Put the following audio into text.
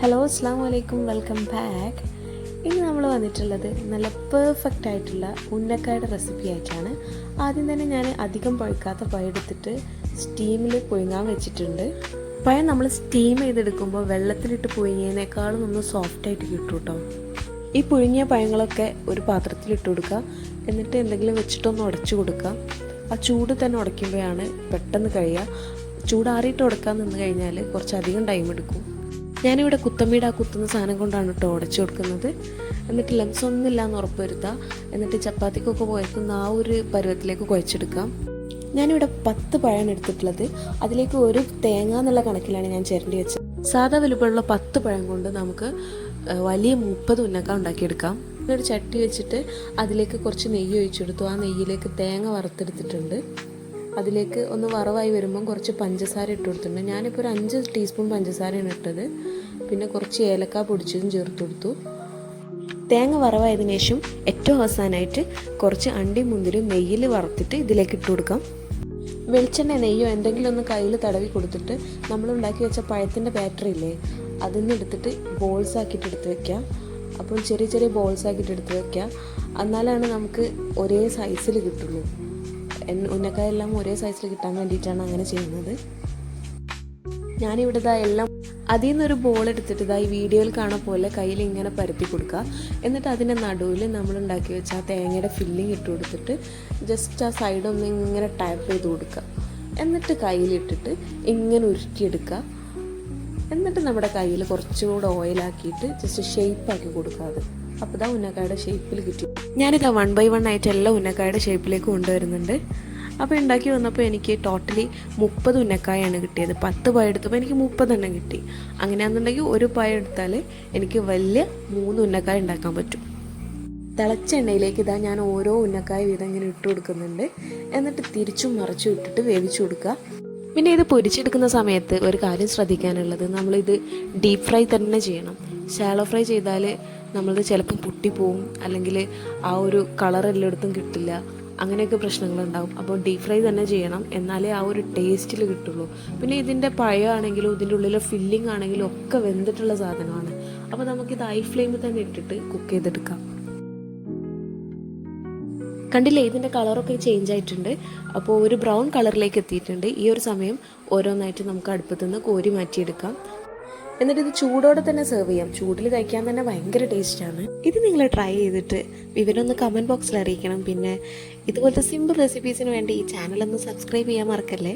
Hello അസ്സാം വലൈക്കും welcome back ഇനി നമ്മൾ വന്നിട്ടുള്ളത് നല്ല പെർഫെക്റ്റ് ആയിട്ടുള്ള ഉന്നക്കായുടെ റെസിപ്പി ആയിട്ടാണ്. ആദ്യം തന്നെ ഞാൻ അധികം പഴുക്കാത്ത പഴം എടുത്തിട്ട് സ്റ്റീമിൽ പുഴുങ്ങാൻ വെച്ചിട്ടുണ്ട്. പഴം നമ്മൾ സ്റ്റീം ചെയ്തെടുക്കുമ്പോൾ വെള്ളത്തിലിട്ട് പുഴുങ്ങിയതിനേക്കാളും ഒന്ന് സോഫ്റ്റ് ആയിട്ട് കിട്ടും കേട്ടോ. ഈ പുഴുങ്ങിയ പഴങ്ങളൊക്കെ ഒരു പാത്രത്തിലിട്ട് കൊടുക്കുക. എന്നിട്ട് എന്തെങ്കിലും വെച്ചിട്ടൊന്ന് ഉടച്ചു കൊടുക്കുക. ആ ചൂട് തന്നെ ഉടയ്ക്കുമ്പോഴാണ് പെട്ടെന്ന് കഴിയുക. ചൂടാറിയിട്ട് ഉടക്കാൻ നിന്ന് കഴിഞ്ഞാൽ കുറച്ചധികം ടൈം എടുക്കും. ഞാനിവിടെ കുത്തമ്പീട് കുത്തുന്ന സാധനം കൊണ്ടാണ് കേട്ടോ ഉടച്ചു കൊടുക്കുന്നത്. എന്നിട്ട് ലംസ് ഒന്നുമില്ല എന്ന് ഉറപ്പ് വരുത്തുക എന്നിട്ട് ചപ്പാത്തിക്കൊക്കെ കുഴക്കുന്ന ആ ഒരു പരുവത്തിലേക്ക് കുഴച്ചെടുക്കാം. ഞാനിവിടെ പത്ത് പഴമാണ് എടുത്തിട്ടുള്ളത്. അതിലേക്ക് ഒരു തേങ്ങ എന്നുള്ള കണക്കിലാണ് ഞാൻ ചേരേണ്ടി വെച്ചത്. സാധാ വലുപ്പമുള്ള പത്ത് പഴം കൊണ്ട് നമുക്ക് വലിയ മുപ്പത് ഉന്നക്ക ഉണ്ടാക്കിയെടുക്കാം. ഒരു ചട്ടി വെച്ചിട്ട് അതിലേക്ക് കുറച്ച് നെയ്യ് ഒഴിച്ചെടുത്തു. ആ നെയ്യിലേക്ക് തേങ്ങ വറുത്തെടുത്തിട്ടുണ്ട്. അതിലേക്ക് ഒന്ന് വറവായി വരുമ്പം കുറച്ച് പഞ്ചസാര ഇട്ട് കൊടുത്തിട്ടുണ്ട്. ഞാനിപ്പോൾ ഒരു അഞ്ച് ടീസ്പൂൺ പഞ്ചസാരയാണ് ഇട്ടത്. പിന്നെ കുറച്ച് ഏലക്ക പൊടിച്ചതും ചേർത്ത് കൊടുത്തു. തേങ്ങ വറവായതിനു ശേഷം ഏറ്റവും അവസാനമായിട്ട് കുറച്ച് അണ്ടി മുന്തിരി നെയ്യിൽ വറുത്തിട്ട് ഇതിലേക്ക് ഇട്ട് കൊടുക്കാം. വെളിച്ചെണ്ണ നെയ്യോ എന്തെങ്കിലും ഒന്ന് കയ്യിൽ തടവി കൊടുത്തിട്ട് നമ്മൾ ഉണ്ടാക്കി വെച്ച പഴത്തിന്റെ ബാറ്ററി ഇല്ലേ അതിൽ നിന്ന് എടുത്തിട്ട് ബോൾസ് ആക്കിയിട്ട് എടുത്ത് വെക്കാം. അപ്പോൾ ചെറിയ ചെറിയ ബോൾസ് ആക്കിയിട്ട് എടുത്ത് വെക്കാം. എന്നാലാണ് നമുക്ക് ഒരേ സൈസിൽ കിട്ടുള്ളൂ. ഉന്നക്കായെല്ലാം ഒരേ സൈസിൽ കിട്ടാൻ വേണ്ടിയിട്ടാണ് അങ്ങനെ ചെയ്യുന്നത്. ഞാനിവിടെ ഇതാ എല്ലാം അതിൽ നിന്നൊരു ബോൾ എടുത്തിട്ട് ഇതാ ഈ വീഡിയോയിൽ കാണാൻ പോലെ കയ്യിൽ ഇങ്ങനെ പരത്തി കൊടുക്കുക എന്നിട്ട് അതിന്റെ നടുവിൽ നമ്മൾ ഉണ്ടാക്കി വെച്ച ആ തേങ്ങയുടെ ഫില്ലിങ് ഇട്ട് കൊടുത്തിട്ട് ജസ്റ്റ് ആ സൈഡൊന്ന് ഇങ്ങനെ ടാപ്പ് ചെയ്ത് കൊടുക്കുക എന്നിട്ട് കയ്യിലിട്ടിട്ട് ഇങ്ങനെ ഉരുട്ടിയെടുക്കുക എന്നിട്ട് നമ്മുടെ കയ്യിൽ കുറച്ചുകൂടെ ഓയിലാക്കിയിട്ട് ജസ്റ്റ് ഷേപ്പ് ആക്കി അത്. അപ്പോൾ ഇതാ ഉന്നക്കായുടെ ഷേപ്പിൽ കിട്ടി. ഞാനിതാ വൺ ബൈ വൺ ആയിട്ട് എല്ലാം ഉന്നക്കായുടെ ഷേപ്പിലേക്ക് കൊണ്ടുവരുന്നുണ്ട്. അപ്പോൾ ഉണ്ടാക്കി വന്നപ്പോൾ എനിക്ക് ടോട്ടലി മുപ്പത് ഉന്നക്കായാണ് കിട്ടിയത്. പത്ത് പായ എടുത്തപ്പോൾ എനിക്ക് മുപ്പതെണ്ണം കിട്ടി. അങ്ങനെയാണെന്നുണ്ടെങ്കിൽ ഒരു പായ എടുത്താൽ എനിക്ക് വലിയ മൂന്ന് ഉന്നക്കായ ഉണ്ടാക്കാൻ പറ്റും. തിളച്ച എണ്ണയിലേക്ക് ഇതാ ഞാൻ ഓരോ ഉന്നക്കായ വീതം ഇങ്ങനെ ഇട്ട് കൊടുക്കുന്നുണ്ട്. എന്നിട്ട് തിരിച്ചും മറിച്ചും ഇട്ടിട്ട് വേവിച്ചു കൊടുക്കുക. പിന്നെ ഇത് പൊരിച്ചെടുക്കുന്ന സമയത്ത് ഒരു കാര്യം ശ്രദ്ധിക്കാനുള്ളത് നമ്മളിത് ഡീപ്പ് ഫ്രൈ തന്നെ ചെയ്യണം. ഷാലോ ഫ്രൈ ചെയ്താൽ നമ്മളത് ചിലപ്പം പൊട്ടിപ്പോവും അല്ലെങ്കിൽ ആ ഒരു കളർ എല്ലായിടത്തും കിട്ടില്ല. അങ്ങനെയൊക്കെ പ്രശ്നങ്ങളുണ്ടാവും. അപ്പോൾ ഡീപ് ഫ്രൈ തന്നെ ചെയ്യണം. എന്നാലേ ആ ഒരു ടേസ്റ്റിൽ കിട്ടുള്ളൂ. പിന്നെ ഇതിന്റെ പഴമാണെങ്കിലും ഇതിന്റെ ഉള്ളിലെ ഫില്ലിംഗ് ആണെങ്കിലും ഒക്കെ വെന്തിട്ടുള്ള സാധനമാണ്. അപ്പോൾ നമുക്കിത് ഐ ഫ്ലെയിമിൽ തന്നെ ഇട്ടിട്ട് കുക്ക് ചെയ്തെടുക്കാം. കണ്ടില്ലേ ഇതിന്റെ കളറൊക്കെ ചേഞ്ച് ആയിട്ടുണ്ട്. അപ്പോൾ ഒരു ബ്രൗൺ കളറിലേക്ക് എത്തിയിട്ടുണ്ട്. ഈ ഒരു സമയം ഓരോന്നായിട്ട് നമുക്ക് അടുപ്പത്തു നിന്ന് കോരി മാറ്റിയെടുക്കാം. എന്നിട്ട് ഇത് ചൂടോടെ തന്നെ സെർവ് ചെയ്യാം. ചൂടിൽ കഴിക്കാൻ തന്നെ ഭയങ്കര ടേസ്റ്റാണ് ഇത് നിങ്ങൾ ട്രൈ ചെയ്തിട്ട് വിവരം ഒന്ന് കമന്റ് ബോക്സിൽ അറിയിക്കണം. പിന്നെ ഇതുപോലത്തെ സിമ്പിൾ റെസിപ്പീസിന് വേണ്ടി ഈ ചാനൽ ഒന്ന് സബ്സ്ക്രൈബ് ചെയ്യാൻ മറക്കല്ലേ?